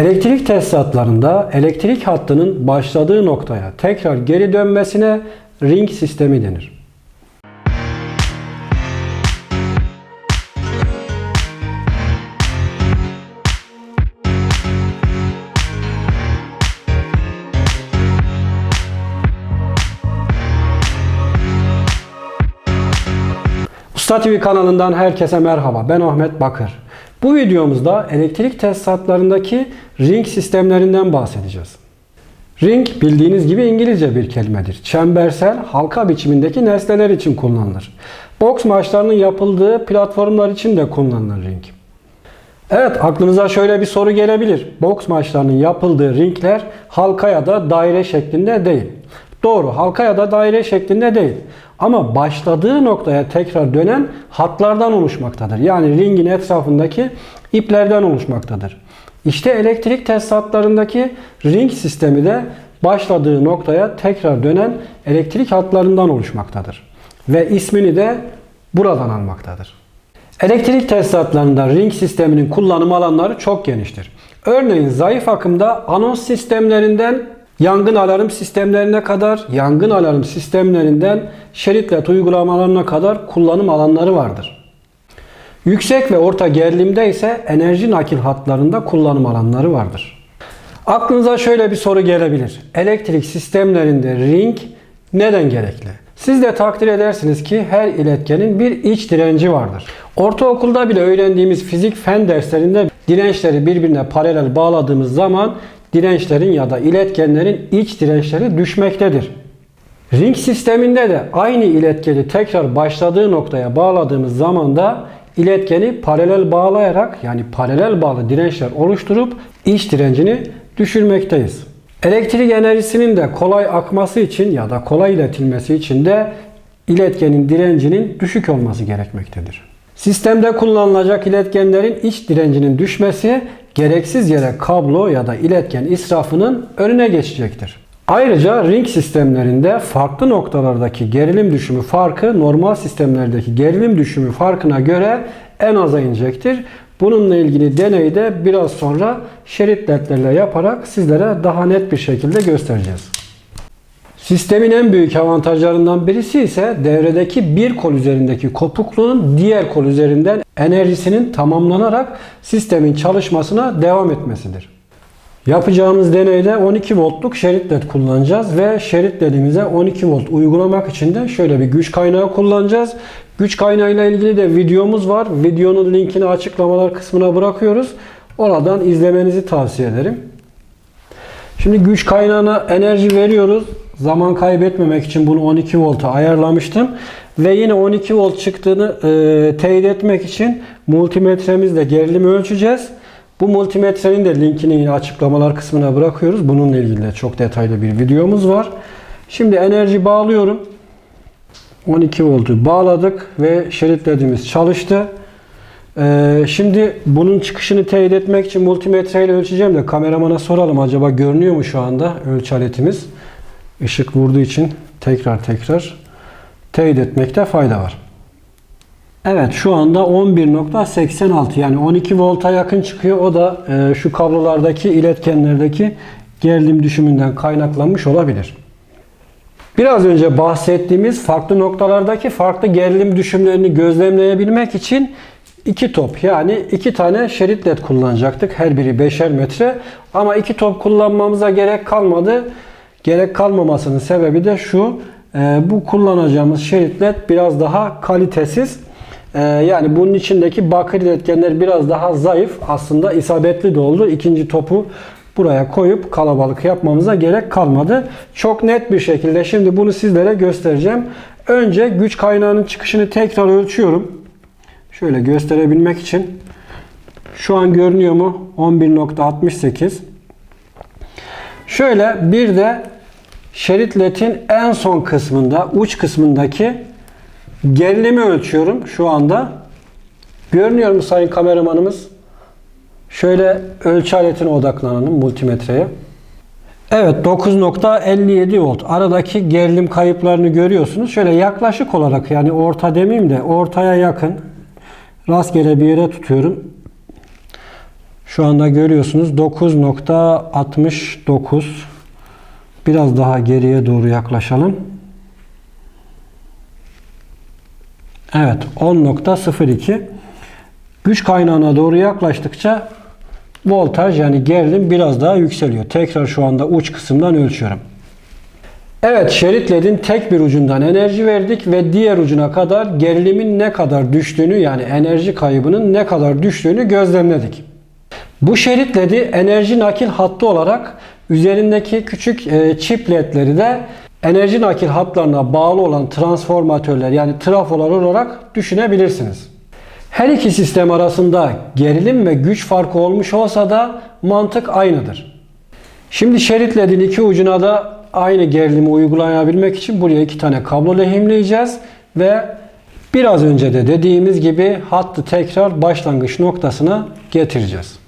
Elektrik tesisatlarında elektrik hattının başladığı noktaya tekrar geri dönmesine ring sistemi denir. Usta TV kanalından herkese merhaba. Ben Ahmet Bakır. Bu videomuzda elektrik tesisatlarındaki ring sistemlerinden bahsedeceğiz. Ring bildiğiniz gibi İngilizce bir kelimedir. Çembersel, halka biçimindeki nesneler için kullanılır. Boks maçlarının yapıldığı platformlar için de kullanılır ring. Evet aklınıza şöyle bir soru gelebilir. Boks maçlarının yapıldığı ringler halka ya da daire şeklinde değil. Doğru halka ya da daire şeklinde değil. Ama başladığı noktaya tekrar dönen hatlardan oluşmaktadır. Yani ringin etrafındaki iplerden oluşmaktadır. İşte elektrik tesisatlarındaki ring sistemi de başladığı noktaya tekrar dönen elektrik hatlarından oluşmaktadır. Ve ismini de buradan almaktadır. Elektrik tesisatlarında ring sisteminin kullanım alanları çok geniştir. Örneğin zayıf akımda anons sistemlerinden yangın alarm sistemlerine kadar, yangın alarm sistemlerinden şerit led uygulamalarına kadar kullanım alanları vardır. Yüksek ve orta gerilimde ise enerji nakil hatlarında kullanım alanları vardır. Aklınıza şöyle bir soru gelebilir. Elektrik sistemlerinde ring neden gerekli? Siz de takdir edersiniz ki her iletkenin bir iç direnci vardır. Ortaokulda bile öğrendiğimiz fizik fen derslerinde dirençleri birbirine paralel bağladığımız zaman dirençlerin ya da iletkenlerin iç dirençleri düşmektedir. Ring sisteminde de aynı iletkeni tekrar başladığı noktaya bağladığımız zaman da iletkeni paralel bağlayarak yani paralel bağlı dirençler oluşturup iç direncini düşürmekteyiz. Elektrik enerjisinin de kolay akması için ya da kolay iletilmesi için de iletkenin direncinin düşük olması gerekmektedir. Sistemde kullanılacak iletkenlerin iç direncinin düşmesi gereksiz yere kablo ya da iletken israfının önüne geçecektir. Ayrıca ring sistemlerinde farklı noktalardaki gerilim düşümü farkı normal sistemlerdeki gerilim düşümü farkına göre en aza inecektir. Bununla ilgili deneyi de biraz sonra şerit ledlerle yaparak sizlere daha net bir şekilde göstereceğiz. Sistemin en büyük avantajlarından birisi ise devredeki bir kol üzerindeki kopukluğun diğer kol üzerinden enerjisinin tamamlanarak sistemin çalışmasına devam etmesidir. Yapacağımız deneyde 12 voltluk şerit led kullanacağız ve şerit ledimize 12 volt uygulamak için de şöyle bir güç kaynağı kullanacağız. Güç kaynağıyla ilgili de videomuz var. Videonun linkini açıklamalar kısmına bırakıyoruz. Oradan izlemenizi tavsiye ederim. Şimdi güç kaynağına enerji veriyoruz. Zaman kaybetmemek için bunu 12 volta ayarlamıştım. Ve yine 12 volt çıktığını e, teyit etmek için multimetremizle gerilimi ölçeceğiz. Bu multimetrenin de linkini yine açıklamalar kısmına bırakıyoruz. Bununla ilgili de çok detaylı bir videomuz var. Şimdi enerji bağlıyorum. 12 voltu bağladık ve şerit ledimiz çalıştı. Ee, şimdi bunun çıkışını teyit etmek için multimetre ile ölçeceğim de kameramana soralım acaba görünüyor mu şu anda ölçü aletimiz? Işık vurduğu için tekrar tekrar teyit etmekte fayda var. Evet şu anda 11.86 yani 12 volta yakın çıkıyor. O da e, şu kablolardaki iletkenlerdeki gerilim düşümünden kaynaklanmış olabilir. Biraz önce bahsettiğimiz farklı noktalardaki farklı gerilim düşümlerini gözlemleyebilmek için iki top yani iki tane şerit led kullanacaktık. Her biri 5'er metre ama iki top kullanmamıza gerek kalmadı. Gerek kalmamasının sebebi de şu. E, bu kullanacağımız şerit led biraz daha kalitesiz. E, yani bunun içindeki bakır iletkenler biraz daha zayıf. Aslında isabetli de oldu. İkinci topu buraya koyup kalabalık yapmamıza gerek kalmadı. Çok net bir şekilde şimdi bunu sizlere göstereceğim. Önce güç kaynağının çıkışını tekrar ölçüyorum. Şöyle gösterebilmek için. Şu an görünüyor mu? 11.68. Şöyle bir de şerit ledin en son kısmında, uç kısmındaki gerilimi ölçüyorum şu anda. Görünüyor mu sayın kameramanımız? Şöyle ölçü aletine odaklanalım multimetreye. Evet 9.57 volt. Aradaki gerilim kayıplarını görüyorsunuz. Şöyle yaklaşık olarak yani orta demeyeyim de ortaya yakın rastgele bir yere tutuyorum. Şu anda görüyorsunuz 9.69 Biraz daha geriye doğru yaklaşalım. Evet 10.02 Güç kaynağına doğru yaklaştıkça voltaj yani gerilim biraz daha yükseliyor. Tekrar şu anda uç kısımdan ölçüyorum. Evet şerit ledin tek bir ucundan enerji verdik ve diğer ucuna kadar gerilimin ne kadar düştüğünü yani enerji kaybının ne kadar düştüğünü gözlemledik. Bu şerit ledi enerji nakil hattı olarak üzerindeki küçük e, çip ledleri de enerji nakil hatlarına bağlı olan transformatörler yani trafolar olarak düşünebilirsiniz. Her iki sistem arasında gerilim ve güç farkı olmuş olsa da mantık aynıdır. Şimdi şerit ledin iki ucuna da aynı gerilimi uygulayabilmek için buraya iki tane kablo lehimleyeceğiz ve biraz önce de dediğimiz gibi hattı tekrar başlangıç noktasına getireceğiz.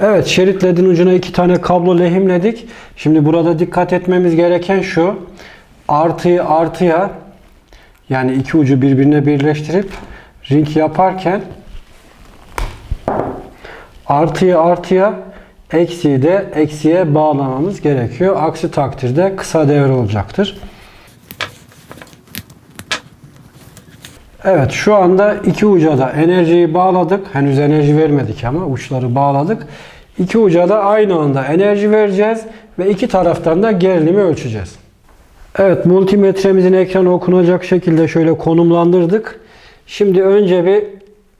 Evet şerit ledin ucuna iki tane kablo lehimledik. Şimdi burada dikkat etmemiz gereken şu. Artıyı artıya yani iki ucu birbirine birleştirip ring yaparken artıyı artıya eksiği de eksiye bağlamamız gerekiyor. Aksi takdirde kısa devre olacaktır. Evet şu anda iki uca da enerjiyi bağladık. Henüz enerji vermedik ama uçları bağladık. İki uca da aynı anda enerji vereceğiz ve iki taraftan da gerilimi ölçeceğiz. Evet multimetremizin ekranı okunacak şekilde şöyle konumlandırdık. Şimdi önce bir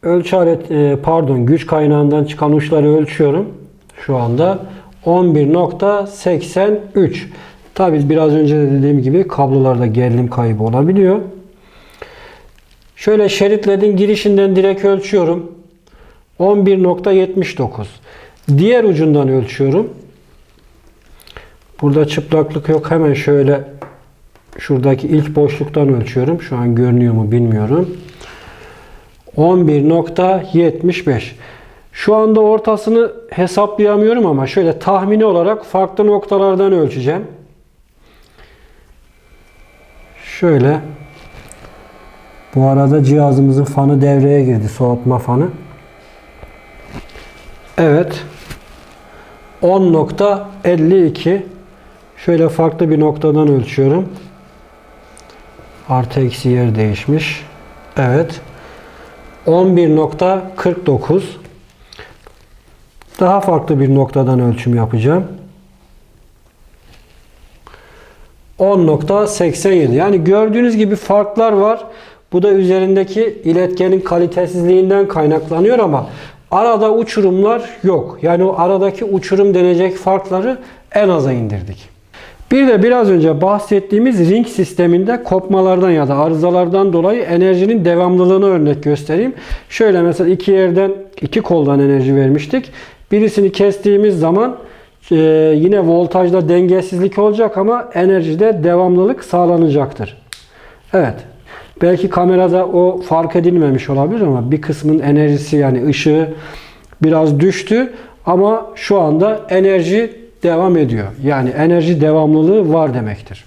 ölçü alet e, pardon güç kaynağından çıkan uçları ölçüyorum. Şu anda 11.83. Tabi biraz önce de dediğim gibi kablolarda gerilim kaybı olabiliyor. Şöyle şerit ledin girişinden direkt ölçüyorum. 11.79. Diğer ucundan ölçüyorum. Burada çıplaklık yok. Hemen şöyle şuradaki ilk boşluktan ölçüyorum. Şu an görünüyor mu bilmiyorum. 11.75. Şu anda ortasını hesaplayamıyorum ama şöyle tahmini olarak farklı noktalardan ölçeceğim. Şöyle bu arada cihazımızın fanı devreye girdi. Soğutma fanı. Evet. 10.52 Şöyle farklı bir noktadan ölçüyorum. Artı eksi yer değişmiş. Evet. 11.49 Daha farklı bir noktadan ölçüm yapacağım. 10.87 Yani gördüğünüz gibi farklar var. Bu da üzerindeki iletkenin kalitesizliğinden kaynaklanıyor ama arada uçurumlar yok. Yani o aradaki uçurum denecek farkları en aza indirdik. Bir de biraz önce bahsettiğimiz ring sisteminde kopmalardan ya da arızalardan dolayı enerjinin devamlılığını örnek göstereyim. Şöyle mesela iki yerden, iki koldan enerji vermiştik. Birisini kestiğimiz zaman e, yine voltajda dengesizlik olacak ama enerjide devamlılık sağlanacaktır. Evet. Belki kamerada o fark edilmemiş olabilir ama bir kısmın enerjisi yani ışığı biraz düştü ama şu anda enerji devam ediyor. Yani enerji devamlılığı var demektir.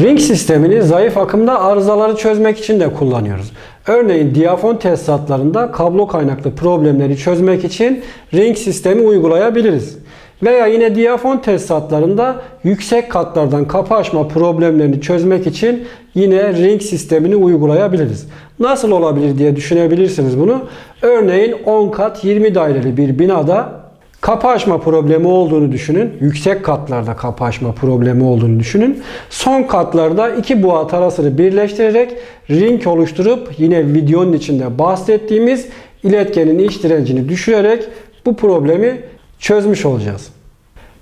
Ring sistemini zayıf akımda arızaları çözmek için de kullanıyoruz. Örneğin diyafon tesisatlarında kablo kaynaklı problemleri çözmek için ring sistemi uygulayabiliriz. Veya yine diyafon tesisatlarında yüksek katlardan kapı açma problemlerini çözmek için yine ring sistemini uygulayabiliriz. Nasıl olabilir diye düşünebilirsiniz bunu. Örneğin 10 kat 20 daireli bir binada Kapı açma problemi olduğunu düşünün. Yüksek katlarda kapı açma problemi olduğunu düşünün. Son katlarda iki buğat arasını birleştirerek ring oluşturup yine videonun içinde bahsettiğimiz iletkenin iç direncini düşürerek bu problemi çözmüş olacağız.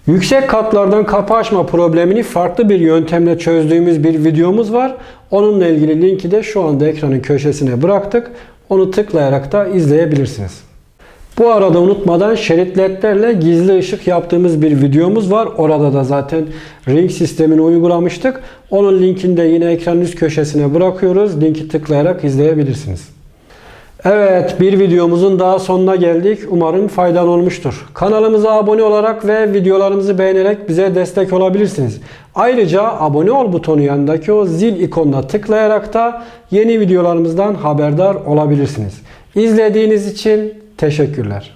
Yüksek katlardan kapı açma problemini farklı bir yöntemle çözdüğümüz bir videomuz var. Onunla ilgili linki de şu anda ekranın köşesine bıraktık. Onu tıklayarak da izleyebilirsiniz. Bu arada unutmadan şerit ledlerle gizli ışık yaptığımız bir videomuz var. Orada da zaten ring sistemini uygulamıştık. Onun linkini de yine ekranın üst köşesine bırakıyoruz. Linki tıklayarak izleyebilirsiniz. Evet bir videomuzun daha sonuna geldik. Umarım faydalı olmuştur. Kanalımıza abone olarak ve videolarımızı beğenerek bize destek olabilirsiniz. Ayrıca abone ol butonu yanındaki o zil ikonuna tıklayarak da yeni videolarımızdan haberdar olabilirsiniz. İzlediğiniz için teşekkürler.